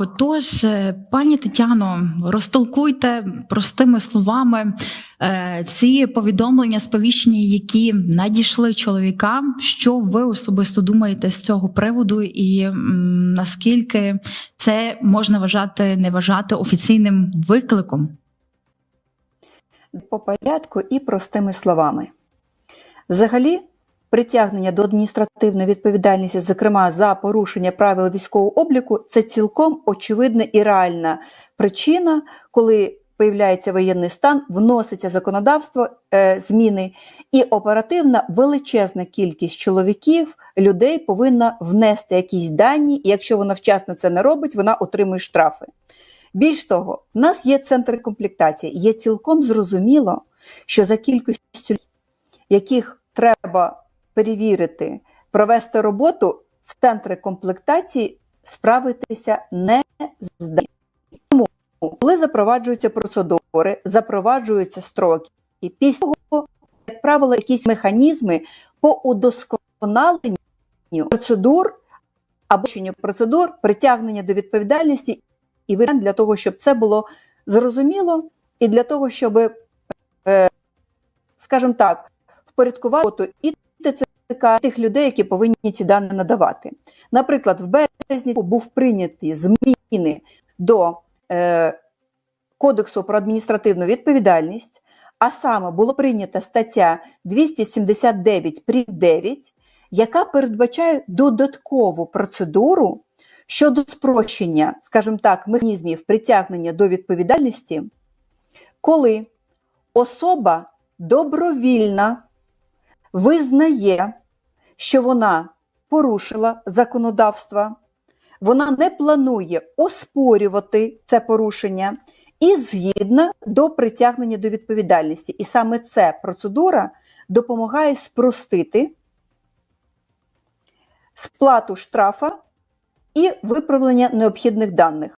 Отож, е, пані Тетяно, розтолкуйте простими словами е, ці повідомлення сповіщення, які надійшли чоловікам. Що ви особисто думаєте з цього приводу, і наскільки це можна вважати, не вважати офіційним викликом? по порядку і простими словами. Взагалі, притягнення до адміністративної відповідальності, зокрема за порушення правил військового обліку, це цілком очевидна і реальна причина, коли появляється воєнний стан, вноситься законодавство, е, зміни, і оперативна величезна кількість чоловіків, людей повинна внести якісь дані, і якщо вона вчасно це не робить, вона отримує штрафи. Більш того, в нас є центри комплектації. Є цілком зрозуміло, що за кількістю, яких треба перевірити, провести роботу, в центри комплектації справитися не здатні. Тому, коли запроваджуються процедури, запроваджуються строки, і після того, як правило, якісь механізми по удосконаленню процедур або процедур, притягнення до відповідальності і варіант для того, щоб це було зрозуміло, і для того, щоб, е, скажімо так, впорядкувати і тих людей, які повинні ці дані надавати. Наприклад, в березні був прийняті зміни до е, Кодексу про адміністративну відповідальність, а саме було прийнята стаття 279 прим. 9, яка передбачає додаткову процедуру щодо спрощення, скажімо так, механізмів притягнення до відповідальності, коли особа добровільно визнає, що вона порушила законодавство, вона не планує оспорювати це порушення і згідна до притягнення до відповідальності. І саме ця процедура допомагає спростити сплату штрафа і виправлення необхідних даних.